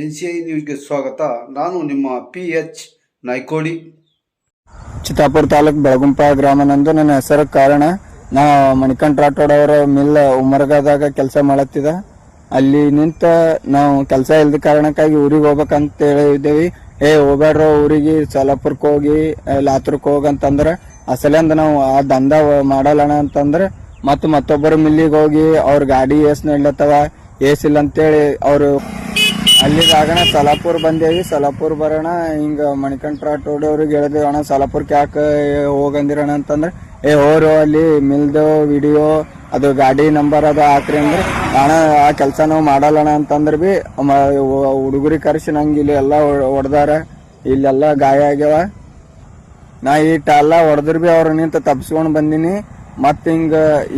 N C I ನ್ಯೂಸ್ಗೆ ಸ್ವಾಗತ. ನಾನು ನಿಮ್ಮ ಪಿ ಎಚ್ ನಾಯ್ಕೋಡಿ ಚಿತ್ತಾಪುರ ತಾಲೂಕ್ ಬೆಳಗುಂಪ ಗ್ರಾಮನಂದು. ನನ್ನ ಹೆಸರು ಕಾರಣ. ನಾ ಮಣಿಕಂಠ ರಾಠೋಡ್ ಅವರ ಮಿಲ್ ಉಮರ್ಗಾದಾಗ ಕೆಲಸ ಮಾಡತ್ತಿದ ಅಲ್ಲಿ ನಿಂತ ನಾವು ಕೆಲಸ ಇಲ್ದ ಕಾರಣಕ್ಕಾಗಿ ಊರಿಗೆ ಹೋಗ್ಬೇಕಂತ ಹೇಳಿದ್ದೇವಿ. ಏ ಹೋಗ್ಬೇಡ್ರ ಊರಿಗೆ, ಸೋಲಾಪುರಕ್ಕೆ ಹೋಗಿ ಲಾತುರ್ಕ್ ಅಸಲೇ ಅಸಲಿಂದ ನಾವು ಆ ದಂಧ ಮಾಡಲ್ಲಣ ಅಂತಂದ್ರ, ಮತ್ತೆ ಮತ್ತೊಬ್ಬರು ಮಿಲ್ಲಿಗೆ ಹೋಗಿ ಅವ್ರ ಗಾಡಿ ಏಸ್ ನಡ್ಲತ್ತವ ಏಸಿಲ್ಲ ಅಂತೇಳಿ ಅವ್ರು ಅಲ್ಲಿಗಾಗಣ ಸಲಾಪುರ್ ಬಂದೇವಿ ಸಲಾಪುರ್ ಬರೋಣ, ಹಿಂಗೆ ಮಣಿಕಂಠ ರೋಡ್ ಅವ್ರಿಗೆ ಹೇಳಿದೇವಿ ಅಣ್ಣ ಸಲಾಪುರ್ಕ್ಕೆ ಯಾಕೆ ಹೋಗಂದಿರೋಣ ಅಂತಂದ್ರೆ, ಏ ಹೋರು ಅಲ್ಲಿ ಮಿಲ್ದು ವಿಡಿಯೋ, ಅದು ಗಾಡಿ ನಂಬರ್ ಅದು ಹಾಕ್ರಿ ಅಂದ್ರೆ. ಅಣ್ಣ, ಆ ಕೆಲಸ ನಾವು ಮಾಡಲ್ಲಣ ಅಂತಂದ್ರೆ ಬಿ ಹುಡುಗರಿ ಕರ್ಸಿ ನಂಗೆ ಇಲ್ಲಿ ಎಲ್ಲ ಹೊಡೆದಾರ, ಇಲ್ಲೆಲ್ಲ ಗಾಯ ಆಗ್ಯಾವ. ನಾ ಈಟ ಎಲ್ಲ ಹೊಡೆದ್ರು ಬಿ ಅವ್ರ ನಿಂತ ತಪ್ಸ್ಕೊಂಡು ಬಂದಿನಿ. ಮತ್ತೆ ಹಿಂಗ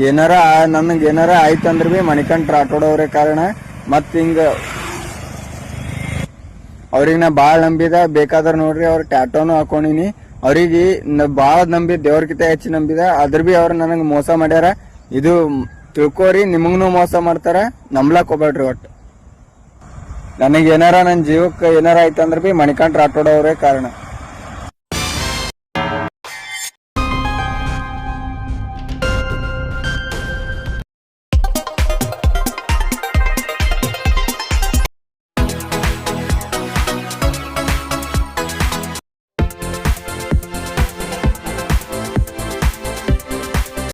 ಏನಾರ ನನಗೆ ಏನಾರ ಆಯ್ತಂದ್ರೆ ಬಿ ಮಣಿಕಂಠ ರಾಠೋಡ್ ಅವರೇ ಕಾರಣ, ಮತ್ತೆ ಹಿಂಗ ಅವ್ರಿಗೆ ನಾ ಭಾಳ ನಂಬಿದ ಬೇಕಾದ್ರ ನೋಡ್ರಿ ಅವ್ರ ಟ್ಯಾಟೋನು ಹಾಕೊಂಡಿನಿ. ಅವ್ರಿಗೆ ಭಾಳ ನಂಬಿ, ದೇವ್ರಕಿತ ಹೆಚ್ಚು ನಂಬಿದ ಅದ್ರ ಬಿ ಅವ್ರ ನನಗೆ ಮೋಸ ಮಾಡ್ಯಾರ. ಇದು ತಿಳ್ಕೊರಿ, ನಿಮಗ್ನು ಮೋಸ ಮಾಡ್ತಾರ. ನಂಬ್ಲಾಕ್ ಹೋಗ್ಬೇಡ್ರಿ ಒಟ್ಟು. ನನಗೆ ಏನಾರ ನನ್ನ ಜೀವಕ್ಕೆ ಏನಾರ ಆಯ್ತಂದ್ರ ಬಿ ಮಣಿಕಂಠ ರಾಠೋಡ್ ಅವರೇ ಕಾರಣ.